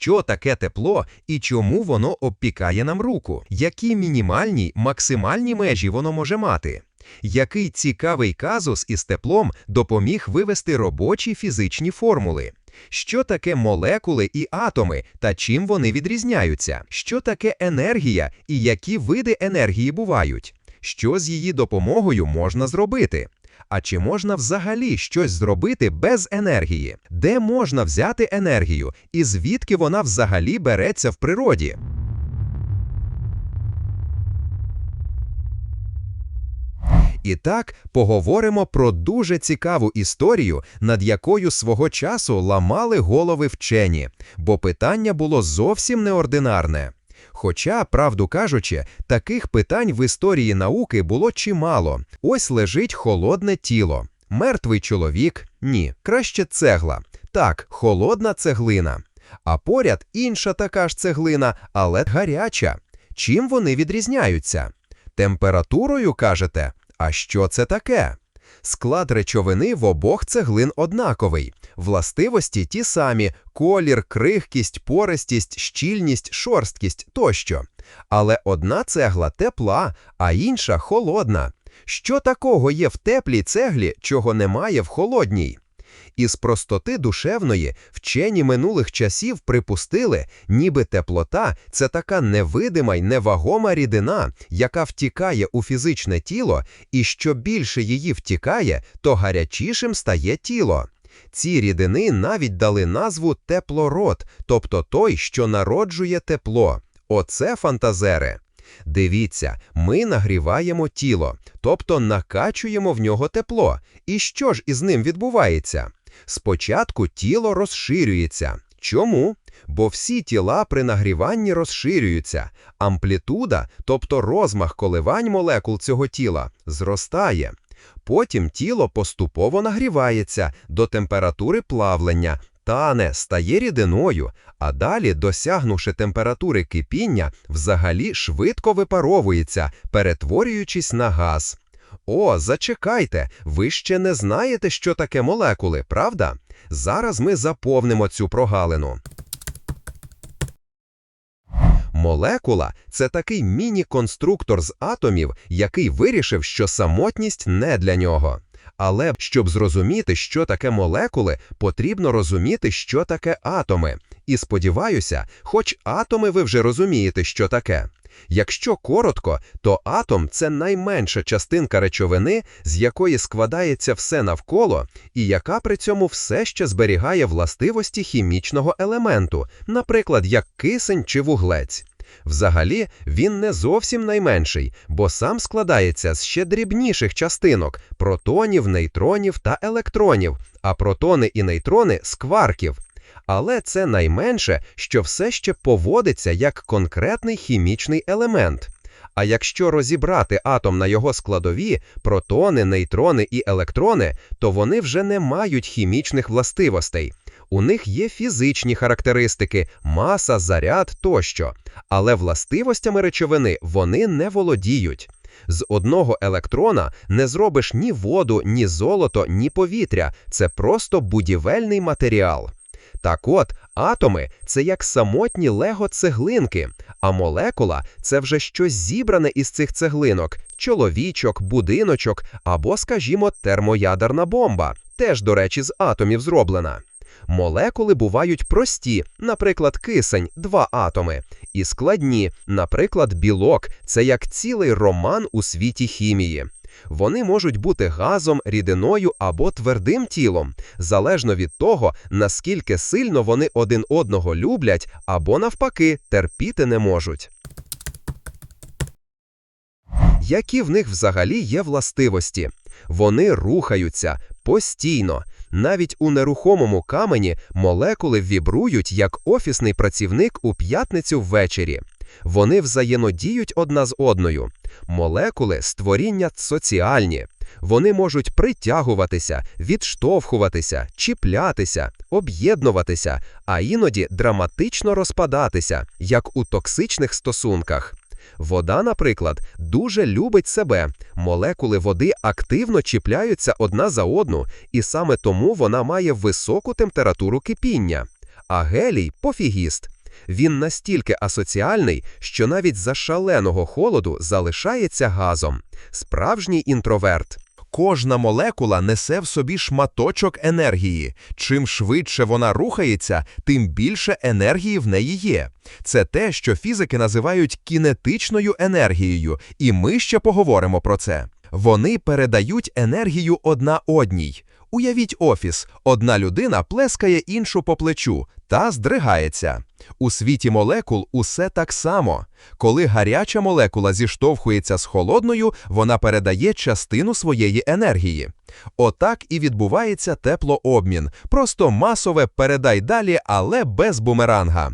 що таке тепло і чому воно обпікає нам руку, які мінімальні, максимальні межі воно може мати. Який цікавий казус із теплом допоміг вивести робочі фізичні формули? Що таке молекули і атоми та чим вони відрізняються? Що таке енергія і які види енергії бувають? Що з її допомогою можна зробити? А чи можна взагалі щось зробити без енергії? Де можна взяти енергію і звідки вона взагалі береться в природі? І так поговоримо про дуже цікаву історію, над якою свого часу ламали голови вчені, бо питання було зовсім неординарне. Хоча, правду кажучи, таких питань в історії науки було чимало. Ось лежить холодне тіло. Мертвий чоловік ні, краще цегла. Так, холодна цеглина. А поряд інша така ж цеглина, але гаряча. Чим вони відрізняються? Температурою кажете? А що це таке? Склад речовини в обох цеглин однаковий, властивості ті самі: колір, крихкість, пористість, щільність, шорсткість тощо. Але одна цегла тепла, а інша холодна. Що такого є в теплій цеглі, чого немає в холодній? Із простоти душевної вчені минулих часів припустили, ніби теплота це така невидима й невагома рідина, яка втікає у фізичне тіло, і що більше її втікає, то гарячішим стає тіло. Ці рідини навіть дали назву теплород, тобто той, що народжує тепло. Оце фантазери. Дивіться, ми нагріваємо тіло, тобто накачуємо в нього тепло. І що ж із ним відбувається? Спочатку тіло розширюється. Чому? Бо всі тіла при нагріванні розширюються, амплітуда, тобто розмах коливань молекул цього тіла, зростає. Потім тіло поступово нагрівається до температури плавлення, тане, стає рідиною, а далі, досягнувши температури кипіння, взагалі швидко випаровується, перетворюючись на газ. О, зачекайте, ви ще не знаєте, що таке молекули, правда? Зараз ми заповнимо цю прогалину. Молекула це такий міні-конструктор з атомів, який вирішив, що самотність не для нього. Але щоб зрозуміти, що таке молекули, потрібно розуміти, що таке атоми. І сподіваюся, хоч атоми ви вже розумієте, що таке. Якщо коротко, то атом це найменша частинка речовини, з якої складається все навколо, і яка при цьому все ще зберігає властивості хімічного елементу, наприклад, як кисень чи вуглець. Взагалі, він не зовсім найменший, бо сам складається з ще дрібніших частинок протонів, нейтронів та електронів, а протони і нейтрони з кварків але це найменше, що все ще поводиться як конкретний хімічний елемент. А якщо розібрати атом на його складові, протони, нейтрони і електрони, то вони вже не мають хімічних властивостей. У них є фізичні характеристики, маса, заряд тощо, але властивостями речовини вони не володіють. З одного електрона не зробиш ні воду, ні золото, ні повітря, це просто будівельний матеріал. Так от, атоми це як самотні лего цеглинки, а молекула це вже щось зібране із цих цеглинок, чоловічок, будиночок або, скажімо, термоядерна бомба, теж, до речі, з атомів зроблена. Молекули бувають прості, наприклад, кисень, два атоми, і складні, наприклад, білок це як цілий роман у світі хімії. Вони можуть бути газом, рідиною або твердим тілом, залежно від того, наскільки сильно вони один одного люблять або, навпаки, терпіти не можуть. Які в них взагалі є властивості? Вони рухаються постійно. Навіть у нерухомому камені молекули вібрують як офісний працівник у п'ятницю ввечері. Вони взаємодіють одна з одною. Молекули створіння соціальні. Вони можуть притягуватися, відштовхуватися, чіплятися, об'єднуватися, а іноді драматично розпадатися, як у токсичних стосунках. Вода, наприклад, дуже любить себе. Молекули води активно чіпляються одна за одну, і саме тому вона має високу температуру кипіння. а гелій пофігіст. Він настільки асоціальний, що навіть за шаленого холоду залишається газом. Справжній інтроверт. Кожна молекула несе в собі шматочок енергії. Чим швидше вона рухається, тим більше енергії в неї є. Це те, що фізики називають кінетичною енергією, і ми ще поговоримо про це. Вони передають енергію одна одній. Уявіть офіс, одна людина плескає іншу по плечу та здригається. У світі молекул усе так само. Коли гаряча молекула зіштовхується з холодною, вона передає частину своєї енергії. Отак і відбувається теплообмін, просто масове передай далі, але без бумеранга.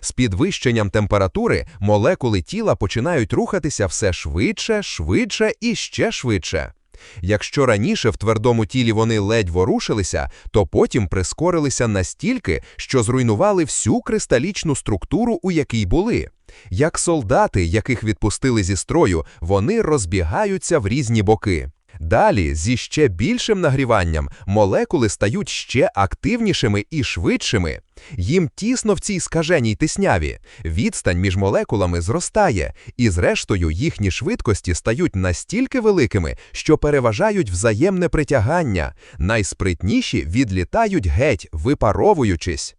З підвищенням температури молекули тіла починають рухатися все швидше, швидше і ще швидше. Якщо раніше в твердому тілі вони ледь ворушилися, то потім прискорилися настільки, що зруйнували всю кристалічну структуру, у якій були. Як солдати, яких відпустили зі строю, вони розбігаються в різні боки. Далі, зі ще більшим нагріванням, молекули стають ще активнішими і швидшими. Їм тісно в цій скаженій тисняві. Відстань між молекулами зростає, і зрештою їхні швидкості стають настільки великими, що переважають взаємне притягання. Найспритніші відлітають геть, випаровуючись.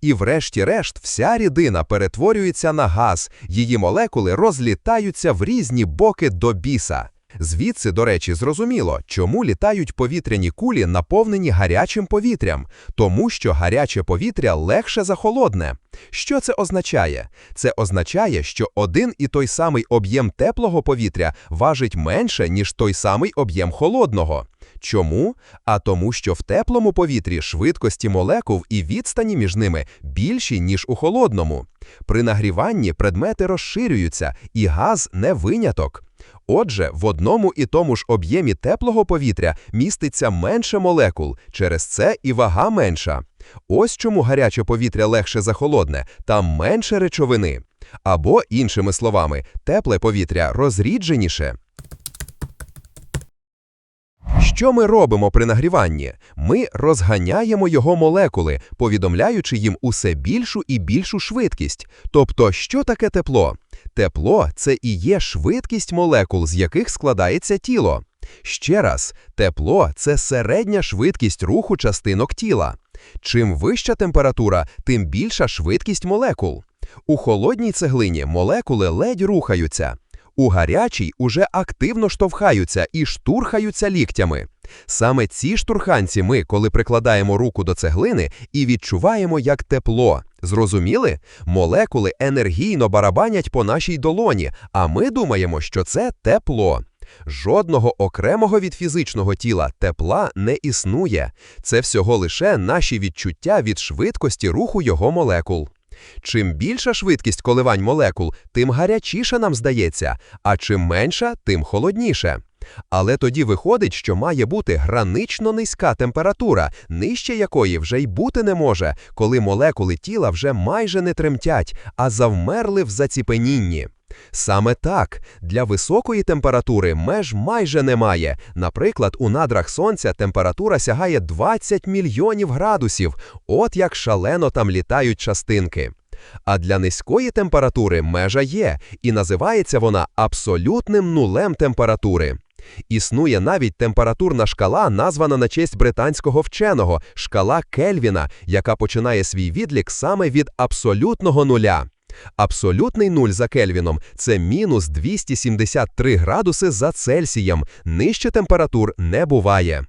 І врешті-решт вся рідина перетворюється на газ, її молекули розлітаються в різні боки до біса. Звідси, до речі, зрозуміло, чому літають повітряні кулі, наповнені гарячим повітрям, тому що гаряче повітря легше за холодне. Що це означає? Це означає, що один і той самий об'єм теплого повітря важить менше, ніж той самий об'єм холодного. Чому? А тому, що в теплому повітрі швидкості молекул і відстані між ними більші, ніж у холодному. При нагріванні предмети розширюються, і газ не виняток. Отже, в одному і тому ж об'ємі теплого повітря міститься менше молекул, через це і вага менша. Ось чому гаряче повітря легше за холодне, там менше речовини. Або, іншими словами, тепле повітря розрідженіше. Що ми робимо при нагріванні? Ми розганяємо його молекули, повідомляючи їм усе більшу і більшу швидкість. Тобто, що таке тепло? Тепло це і є швидкість молекул, з яких складається тіло. Ще раз, тепло це середня швидкість руху частинок тіла. Чим вища температура, тим більша швидкість молекул. У холодній цеглині молекули ледь рухаються. У гарячій уже активно штовхаються і штурхаються ліктями. Саме ці штурханці ми, коли прикладаємо руку до цеглини, і відчуваємо як тепло. Зрозуміли? Молекули енергійно барабанять по нашій долоні, а ми думаємо, що це тепло. Жодного окремого від фізичного тіла тепла не існує. Це всього лише наші відчуття від швидкості руху його молекул. Чим більша швидкість коливань молекул, тим гарячіше нам здається, а чим менша, тим холодніше. Але тоді виходить, що має бути гранично низька температура, нижче якої вже й бути не може, коли молекули тіла вже майже не тремтять, а завмерли в заціпенінні. Саме так, для високої температури меж майже немає. Наприклад, у надрах сонця температура сягає 20 мільйонів градусів, от як шалено там літають частинки. А для низької температури межа є, і називається вона абсолютним нулем температури. Існує навіть температурна шкала, названа на честь британського вченого шкала Кельвіна, яка починає свій відлік саме від абсолютного нуля. Абсолютний нуль за Кельвіном це мінус 273 градуси за Цельсієм. Нижче температур не буває.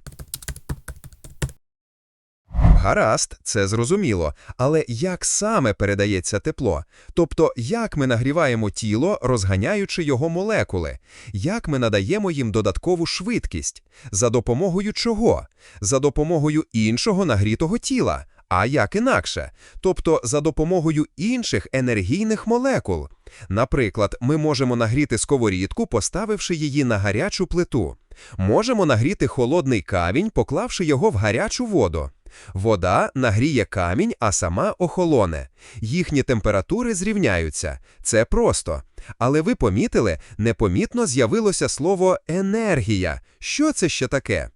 Гаразд, це зрозуміло. Але як саме передається тепло? Тобто, як ми нагріваємо тіло, розганяючи його молекули? Як ми надаємо їм додаткову швидкість? За допомогою чого? За допомогою іншого нагрітого тіла. А як інакше? Тобто за допомогою інших енергійних молекул. Наприклад, ми можемо нагріти сковорідку, поставивши її на гарячу плиту. Можемо нагріти холодний камінь, поклавши його в гарячу воду. Вода нагріє камінь, а сама охолоне. Їхні температури зрівняються. Це просто. Але ви помітили, непомітно з'явилося слово енергія. Що це ще таке?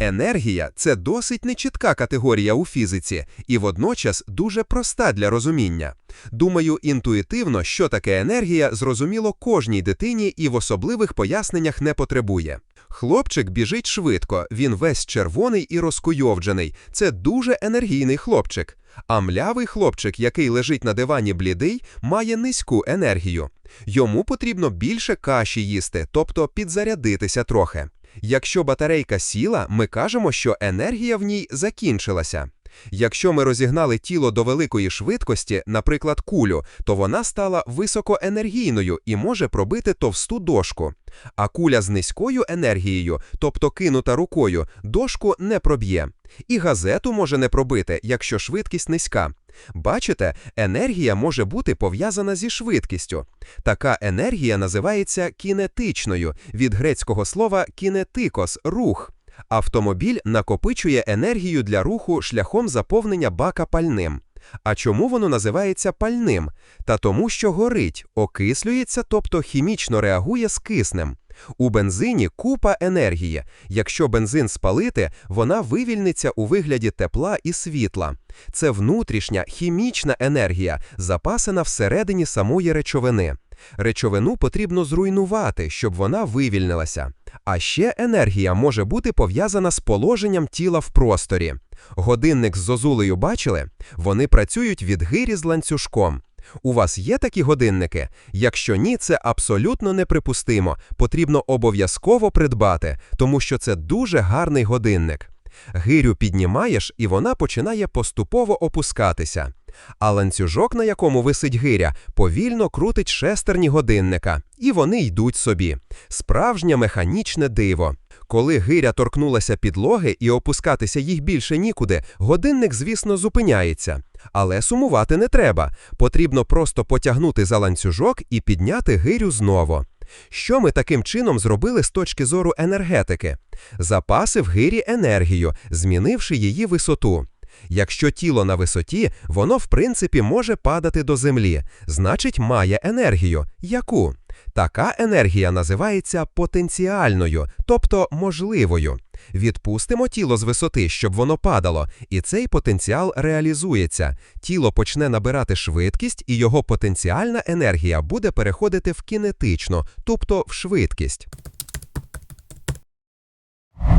Енергія це досить нечітка категорія у фізиці і водночас дуже проста для розуміння. Думаю, інтуїтивно, що таке енергія, зрозуміло кожній дитині і в особливих поясненнях не потребує. Хлопчик біжить швидко, він весь червоний і розкуйовджений. Це дуже енергійний хлопчик. А млявий хлопчик, який лежить на дивані блідий, має низьку енергію. Йому потрібно більше каші їсти, тобто підзарядитися трохи. Якщо батарейка сіла, ми кажемо, що енергія в ній закінчилася. Якщо ми розігнали тіло до великої швидкості, наприклад, кулю, то вона стала високоенергійною і може пробити товсту дошку. А куля з низькою енергією, тобто кинута рукою, дошку не проб'є. І газету може не пробити, якщо швидкість низька. Бачите, енергія може бути пов'язана зі швидкістю. Така енергія називається кінетичною від грецького слова кінетикос рух. Автомобіль накопичує енергію для руху шляхом заповнення бака пальним. А чому воно називається пальним? Та тому, що горить, окислюється, тобто хімічно реагує з киснем. У бензині купа енергії. Якщо бензин спалити, вона вивільниться у вигляді тепла і світла. Це внутрішня хімічна енергія, запасена всередині самої речовини. Речовину потрібно зруйнувати, щоб вона вивільнилася. А ще енергія може бути пов'язана з положенням тіла в просторі. Годинник з зозулею бачили? Вони працюють від гирі з ланцюжком. У вас є такі годинники? Якщо ні, це абсолютно неприпустимо. Потрібно обов'язково придбати, тому що це дуже гарний годинник. Гирю піднімаєш, і вона починає поступово опускатися. А ланцюжок, на якому висить гиря, повільно крутить шестерні годинника, і вони йдуть собі. Справжнє механічне диво. Коли гиря торкнулася підлоги і опускатися їх більше нікуди, годинник, звісно, зупиняється. Але сумувати не треба. Потрібно просто потягнути за ланцюжок і підняти гирю знову. Що ми таким чином зробили з точки зору енергетики? Запасив гирі енергію, змінивши її висоту. Якщо тіло на висоті, воно в принципі може падати до землі, значить має енергію. Яку? Така енергія називається потенціальною, тобто можливою. Відпустимо тіло з висоти, щоб воно падало, і цей потенціал реалізується. Тіло почне набирати швидкість, і його потенціальна енергія буде переходити в кінетичну, тобто в швидкість.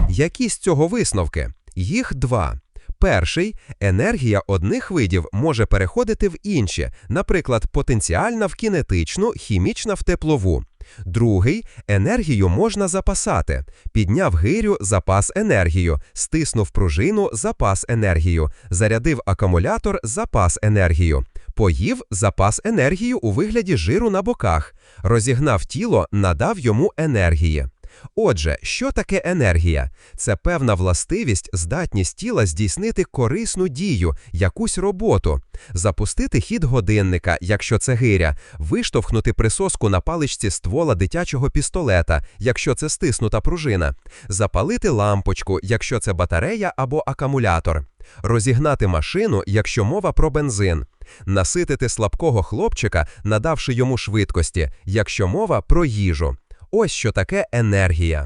Які з цього висновки? Їх два. Перший енергія одних видів може переходити в інші, наприклад, потенціальна в кінетичну, хімічна в теплову. Другий енергію можна запасати. Підняв гирю, запас енергію, стиснув пружину, запас енергію, зарядив акумулятор, запас енергію. Поїв запас енергію у вигляді жиру на боках, розігнав тіло, надав йому енергії. Отже, що таке енергія? Це певна властивість, здатність тіла здійснити корисну дію, якусь роботу, запустити хід годинника, якщо це гиря, виштовхнути присоску на паличці ствола дитячого пістолета, якщо це стиснута пружина, запалити лампочку, якщо це батарея або акумулятор, розігнати машину, якщо мова про бензин. Наситити слабкого хлопчика, надавши йому швидкості, якщо мова про їжу. Ось що таке енергія.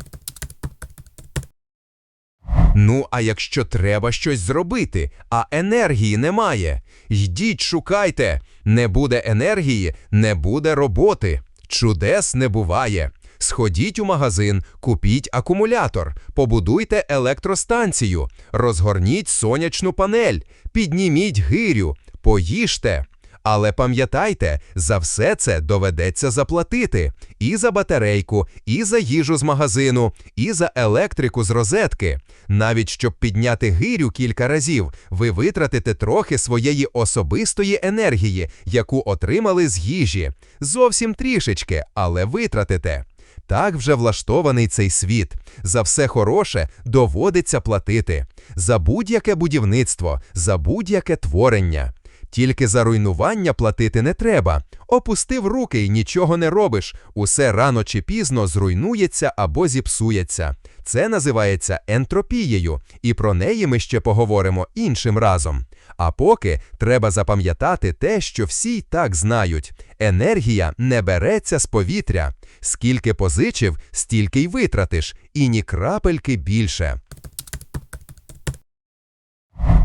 Ну, а якщо треба щось зробити, а енергії немає, йдіть, шукайте. Не буде енергії, не буде роботи. Чудес не буває. Сходіть у магазин, купіть акумулятор, побудуйте електростанцію, розгорніть сонячну панель, підніміть гирю, поїжте. Але пам'ятайте, за все це доведеться заплатити і за батарейку, і за їжу з магазину, і за електрику з розетки. Навіть щоб підняти гирю кілька разів, ви витратите трохи своєї особистої енергії, яку отримали з їжі. Зовсім трішечки, але витратите. Так вже влаштований цей світ. За все хороше доводиться платити. За будь-яке будівництво, за будь-яке творення. Тільки за руйнування платити не треба. Опустив руки і нічого не робиш. Усе рано чи пізно зруйнується або зіпсується. Це називається ентропією, і про неї ми ще поговоримо іншим разом. А поки треба запам'ятати те, що всі й так знають: енергія не береться з повітря. Скільки позичив, стільки й витратиш, і ні крапельки більше.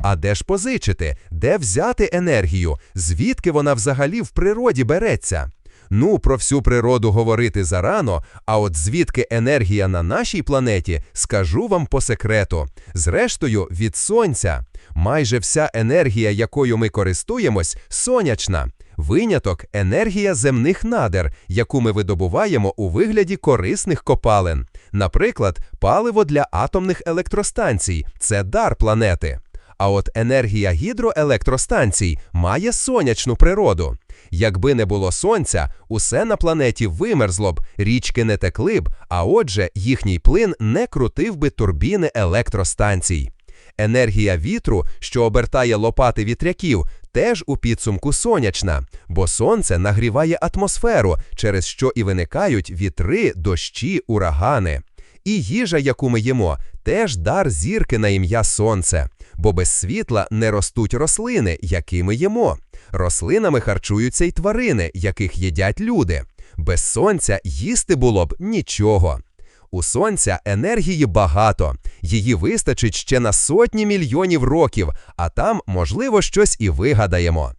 А де ж позичити? Де взяти енергію? Звідки вона взагалі в природі береться? Ну, про всю природу говорити зарано, а от звідки енергія на нашій планеті, скажу вам по секрету. Зрештою, від сонця. Майже вся енергія, якою ми користуємось, сонячна. Виняток енергія земних надер, яку ми видобуваємо у вигляді корисних копалин. Наприклад, паливо для атомних електростанцій це дар планети. А от енергія гідроелектростанцій має сонячну природу. Якби не було сонця, усе на планеті вимерзло б, річки не текли б, а отже, їхній плин не крутив би турбіни електростанцій. Енергія вітру, що обертає лопати вітряків, теж у підсумку сонячна, бо сонце нагріває атмосферу, через що і виникають вітри, дощі, урагани. І їжа, яку ми їмо, теж дар зірки на ім'я сонце, бо без світла не ростуть рослини, які ми їмо. Рослинами харчуються й тварини, яких їдять люди. Без сонця їсти було б нічого. У сонця енергії багато, її вистачить ще на сотні мільйонів років, а там, можливо, щось і вигадаємо.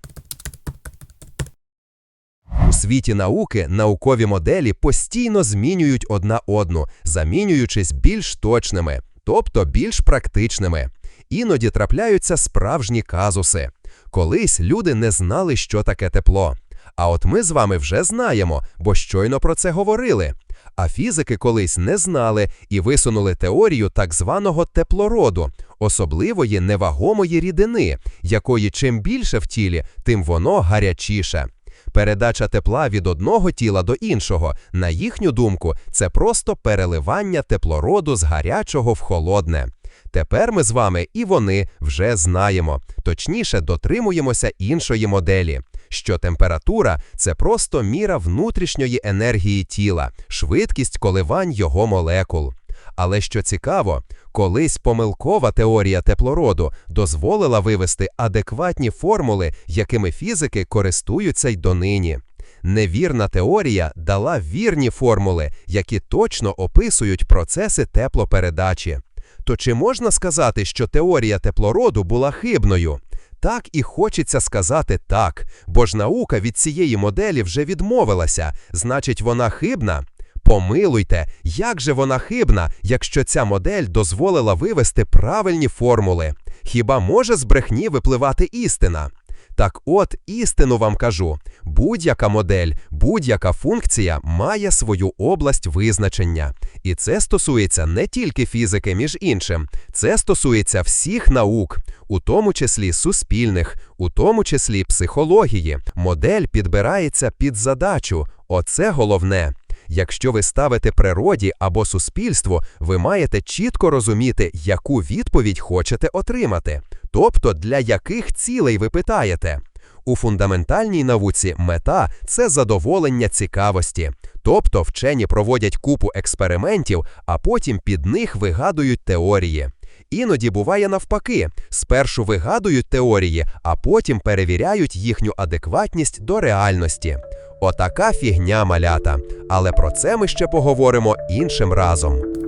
У світі науки наукові моделі постійно змінюють одна одну, замінюючись більш точними, тобто більш практичними. Іноді трапляються справжні казуси. Колись люди не знали, що таке тепло. А от ми з вами вже знаємо, бо щойно про це говорили. А фізики колись не знали і висунули теорію так званого теплороду, особливої невагомої рідини, якої чим більше в тілі, тим воно гарячіше. Передача тепла від одного тіла до іншого, на їхню думку, це просто переливання теплороду з гарячого в холодне. Тепер ми з вами і вони вже знаємо, точніше дотримуємося іншої моделі, що температура це просто міра внутрішньої енергії тіла, швидкість коливань його молекул. Але що цікаво, колись помилкова теорія теплороду дозволила вивести адекватні формули, якими фізики користуються й донині. Невірна теорія дала вірні формули, які точно описують процеси теплопередачі. То чи можна сказати, що теорія теплороду була хибною? Так і хочеться сказати так, бо ж наука від цієї моделі вже відмовилася, значить, вона хибна? Помилуйте, як же вона хибна, якщо ця модель дозволила вивести правильні формули? Хіба може з брехні випливати істина? Так от, істину вам кажу: будь-яка модель, будь-яка функція має свою область визначення. І це стосується не тільки фізики, між іншим, це стосується всіх наук, у тому числі суспільних, у тому числі психології. Модель підбирається під задачу. Оце головне. Якщо ви ставите природі або суспільству, ви маєте чітко розуміти, яку відповідь хочете отримати, тобто для яких цілей ви питаєте. У фундаментальній науці мета це задоволення цікавості, тобто вчені проводять купу експериментів, а потім під них вигадують теорії. Іноді буває навпаки: спершу вигадують теорії, а потім перевіряють їхню адекватність до реальності. Отака фігня малята. Але про це ми ще поговоримо іншим разом.